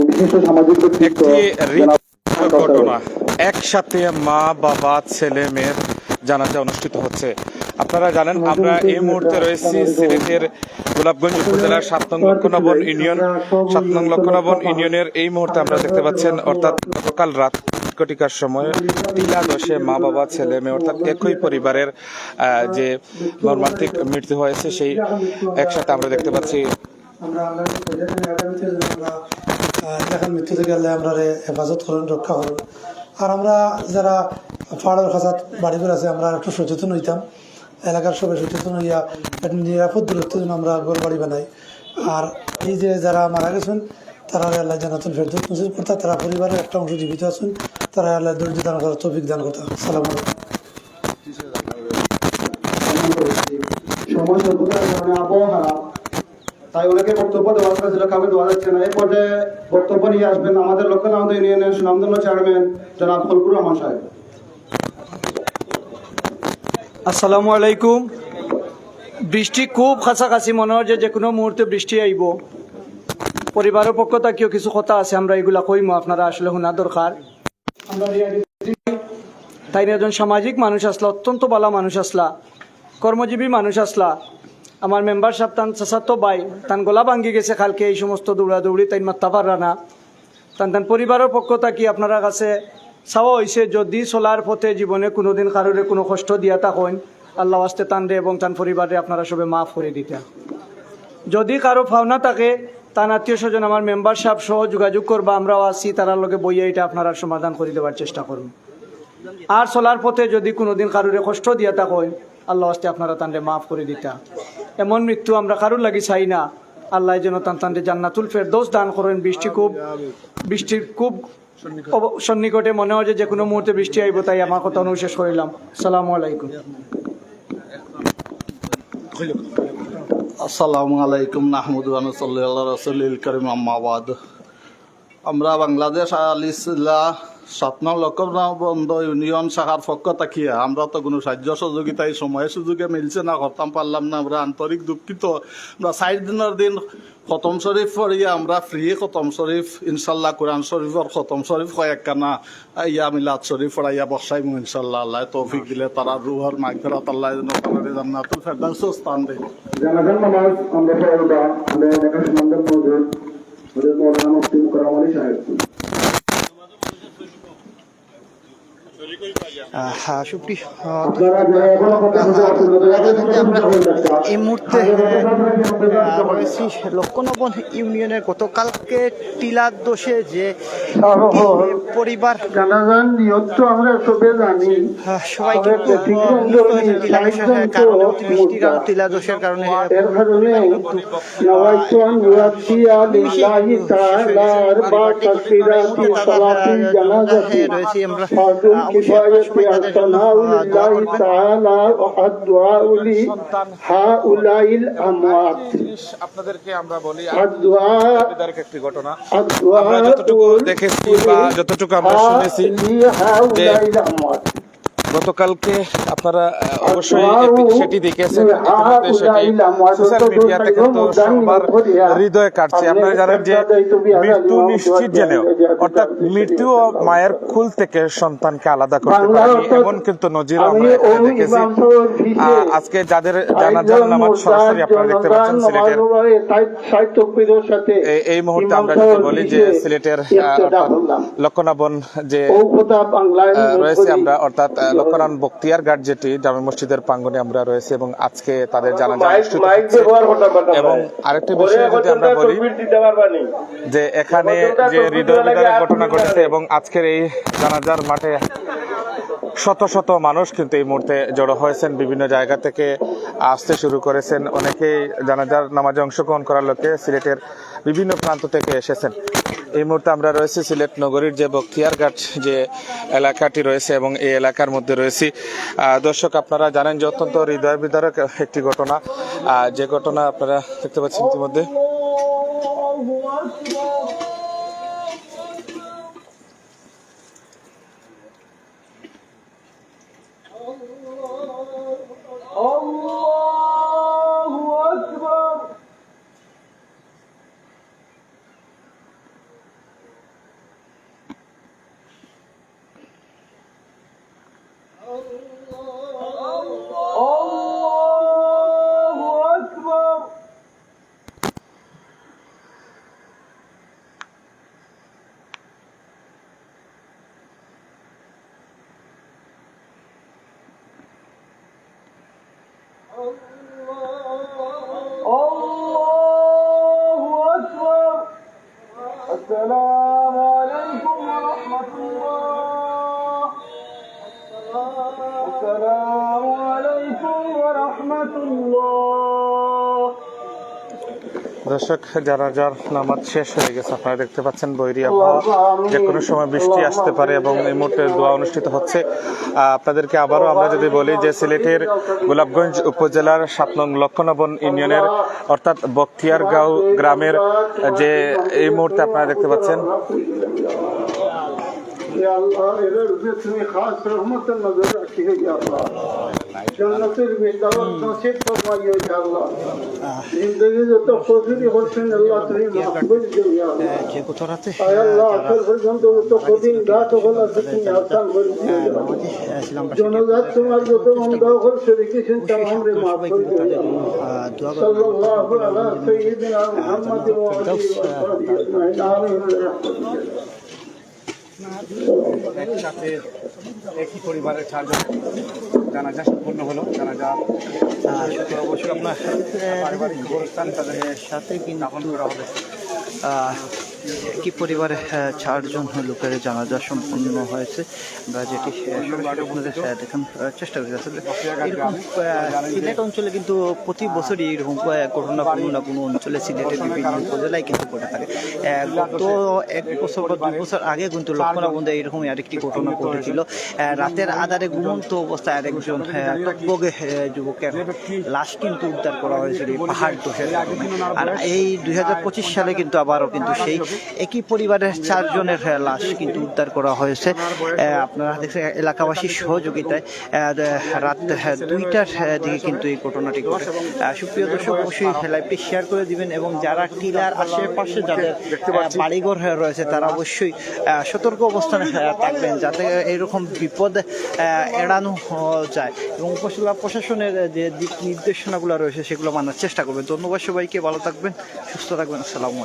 বিশিষ্ট সামাজিক ব্যক্তিত্ব একটি ঘটনা একসাথে মা বাবা ছেলে মেয়ের জানাজা অনুষ্ঠিত হচ্ছে। আপনারা জানেন আমরা এই মুহূর্তে রয়েছি সিলেটের গোলাপগঞ্জ উপজেলার সাত নং লক্ষণবন ইউনিয়ন। সাত নং লক্ষণবন ইউনিয়নের এই মুহূর্তে আমরা দেখতে পাচ্ছেন অর্থাৎ গতকাল রাত কোটিকার সময় টিলা দশে মা বাবা ছেলে মেয়ে অর্থাৎ একই পরিবারের আহ, যে মর্মান্তিক মৃত্যু হয়েছে সেই একসাথে আমরা দেখতে পাচ্ছি। আমরা দেখার মৃত্যু থেকে আল্লাহ আমরা হেফাজত করেন, রক্ষা করেন। আর আমরা যারা পাহাড়ের খাঁচাত বাড়িগুলো আছে, আমরা একটু সচেতন হইতাম। এলাকার সবাই সচেতন হইয়া একটা নিরাপদ দূরত্ব যেন আমরা ঘর বাড়ি বানাই। আর এই যে যারা মারা গেছেন, তারা আল্লাহ জানাতুন ফেরদৌস নসিব করতে। তারা পরিবারের একটা অংশ জীবিত আছেন, তারা আল্লাহ ধৈর্য দান করার তৌফিক দান করতে সালাম আলাইকুম সময় স্বল্পতার কারণে আবহাওয়া খারাপ তাই অনেকে বক্তব্য দেওয়ার কথা ছিল কাউকে দেওয়া যাচ্ছে না। এই পর্যায়ে বক্তব্য নিয়ে আসবেন আমাদের লক্ষ্য আমাদের ইউনিয়নের সুনামধন্য চেয়ারম্যান জনাব ফলকুর রহমান সাহেব। আসসালামু আলাইকুম। বৃষ্টি খুব কাছাকাছি মনে হয় যে যে কোনো মুহূর্তে বৃষ্টি আইব। পরিবারের পক্ষ থেকেও কিছু কথা আছে আমরা এগুলা কইমো আপনারা আসলে শোনা দরকার। আমরা তাই একজন সামাজিক মানুষ আসলা অত্যন্ত ভালো মানুষ আসলা কর্মজীবী মানুষ আসলা। আমার মেম্বার সাহেব তান চাচাতো বাই তান গলা ভাঙ্গি গেছে কালকে এই সমস্ত দৌড়াদৌড়ি তাই মাত্তা পাররা না। তান তান পরিবারের পক্ষ থাকি আপনারা কাছে চাওয়া হয়েছে যদি চলার পথে জীবনে কোনোদিন কারোরে কোনো কষ্ট দিয়া থাকেন, আল্লাহ আসতে তানরে এবং তান পরিবারে আপনারা সবে মাফ করে দিতা। যদি কারও ভাবনা থাকে তার আত্মীয় স্বজন আমার মেম্বার সাহেব সহ যোগাযোগ করবা, আমরাও আছি তারার লগে বইয়ে এটা আপনারা সমাধান করে দেওয়ার চেষ্টা করুন আর চলার পথে যদি কোনোদিন কারোরে কষ্ট দিয়া তা থাকেন, আল্লাহ আসতে আপনারা তানরে মাফ করে দিতা। এমন মৃত্যু আমরা কারোর লাগি চাই না। আল্লাহ যেন তান তানরে জান্নাতুল ফেরদৌস দান করেন। বৃষ্টি খুব বৃষ্টির খুব সন্নিকটে। মনে হয় যে যে কোনো মুহূর্তে বৃষ্টি আইব তাই আমার কথা অনুশেষ করিলাম। সালামু আলাইকুম। আসসালামু আলাইকুম নাহমুদু আনুসল্লাহ রসুল করিম আম্মাবাদ আমরা বাংলাদেশ আলিসিল্লা স্বপ্ন লক্ষ্য বন্ধ, ইউনিয়ন শাখার পক্ষ থাকিয়া আমরা তো কোনো সাহায্য সহযোগিতা এই সময় সুযোগে মিলছে না করতাম পারলাম না, আমরা আন্তরিক দুঃখিত। আমরা ষাট দিনের দিন খতম শরীফ পড়িয়া আমরা ফ্রি খতম শরীফ ইনশাল্লাহ কোরআন শরীফর খতম শরীফ কয়েকখানা ইয়া মিলাদ শরীফ পড়াইয়া বসাইমু ইনশাল্লাহ আল্লাহ তৌফিক দিলে, তারা রুহর মাগফিরাত আল্লাহ যেন তাদের জান্নাতুল ফেরদাউস স্থান দেয়। জানাজান নামাজ, আমরা পড়া আমরা এলাকার সুনামধন্য মজুদ, হজরত মৌলানা মুফতি আলী সাহেব হ্যাঁ সুপ্রিয় আপনারা যে এখনও কথা বলতে পারছেন না, দয়া করে আমরা কথা বলতে পারছেন। এই মুহূর্তে রয়েছি লক্ষণবন ইউনিয়নের গতকালকে টিলার দোষে যে পরিবার আহ, সবাইকে টিলা দোষের কারণে রয়েছি আমরা। লি হাউলাইল আমওয়াত। আপনাদেরকে আমরা বলি একটি ঘটনা। আমরা যতটুকু দেখেছি বা যতটুকু আমরা শুনেছি গতকালকে আপনারা অবশ্যই সেটি দেখেছেন সেটি সোশ্যাল মিডিয়াতে কিন্তু সবার হৃদয়ে কাটছে। আপনারা জানেন যে মৃত্যু নিশ্চিত জেনেও অর্থাৎ মৃত্যু ও মায়ের কুল থেকে সন্তানকে আলাদা করতে পারেনি এমন কিন্তু নজির আমরা দেখেছি। আজকে যাদের জানাজার নামাজ সরাসরি আপনারা দেখতে পাচ্ছেন সিলেটের এই মুহূর্তে আমরা যদি বলি যে সিলেটের লক্ষণাবন যে রয়েছে আমরা অর্থাৎ লক্ষণান বক্তিয়ার ঘাট যেটি জামে মসজিদের প্রাঙ্গনে আমরা রয়েছে এবং আজকে তাদের জানাজা অনুষ্ঠিত এবং আরেকটি বিষয় যদি আমরা বলি যে এখানে যে হৃদয় বিদারের ঘটনা ঘটেছে এবং আজকের এই জানাজার মাঠে শত শত মানুষ কিন্তু এই মুহূর্তে জড়ো হয়েছেন বিভিন্ন জায়গা থেকে আসতে শুরু করেছেন। অনেকেই জানাজার নামাজে অংশগ্রহণ করার লোকে সিলেটের বিভিন্ন প্রান্ত থেকে এসেছেন। এই মুহূর্তে আমরা রয়েছি সিলেট নগরীর যে বক্তিয়ারঘাট যে এলাকাটি রয়েছে এবং এই এলাকার মধ্যে রয়েছি। দর্শক, আপনারা জানেন যে অত্যন্ত হৃদয় বিদারক একটি ঘটনা। যে ঘটনা আপনারা দেখতে পাচ্ছেন ইতিমধ্যে। الله أكبر. الله দর্শক, যারা যার নামাজ শেষ হয়ে গেছে, আপনারা দেখতে পাচ্ছেন বৈরী আবহাওয়া। যে কোনো সময় বৃষ্টি আসতে পারে এবং এই মুহূর্তে দোয়া অনুষ্ঠিত হচ্ছে। আপনাদেরকে আবারও আমরা যদি বলি যে সিলেটের গোলাপগঞ্জ উপজেলার সাত নং লক্ষণবন ইউনিয়নের, অর্থাৎ বখতিয়ারগাঁও গ্রামের যে এই মুহূর্তে আপনারা দেখতে পাচ্ছেন Ya Allah এদের উপরে তুমি খাস রহমতের নজর রাখিও ইয়া আল্লাহ। জন্নতের যত কঠিন হোসেন আল্লাহ তুমি মাকবুল মাফ করে দিও। ইয়া একসাথে একই পরিবারের চারজন জানাজা সম্পন্ন হলো। জানাজা অবশ্যই আপনার পারিবারিক গোরস্থান তাদের সাথে কিন্তু দাফন করা হবে। আহ, একই পরিবারে চারজন লোকের জানাজা সম্পন্ন হয়েছে। আমরা যেটি আপনাদের আহ, চেষ্টা করি। আসলে এরকম সিলেট অঞ্চলে কিন্তু প্রতি বছরই এরকম ঘটনা কোনো না কোনো অঞ্চলে সিলেটের বিভিন্ন উপজেলায় কিন্তু ঘটে থাকে। গত এক বছর বা দুই বছর আগে কিন্তু লক্ষণা বন্ধে এরকম আরেকটি ঘটনা ঘটেছিল। রাতের আধারে ঘুমন্ত অবস্থায় আরেকজন টকবগে যুবকের লাশ কিন্তু উদ্ধার করা হয়েছিল পাহাড় দোষের আর এই দুই হাজার পঁচিশ সালে কিন্তু আবারও কিন্তু সেই একই পরিবারের চারজনের লাশ কিন্তু উদ্ধার করা হয়েছে। আপনারা দেখছেন এলাকাবাসীর সহযোগিতায় রাত দুইটার দিকে কিন্তু এই ঘটনাটি ঘটে। সুপ্রিয় দর্শক, অবশ্যই লাইভটি শেয়ার করে দিবেন এবং যারা টিলার আশেপাশে যাদের বাড়িঘর রয়েছে, তারা অবশ্যই সতর্ক অবস্থানে থাকবেন যাতে এরকম বিপদ এড়ানো যায়। এবং উপজেলা প্রশাসনের যে দিক নির্দেশনাগুলো রয়েছে, সেগুলো মানার চেষ্টা করবেন। ধন্যবাদ সবাইকে, ভালো থাকবেন, সুস্থ থাকবেন, আসসালামু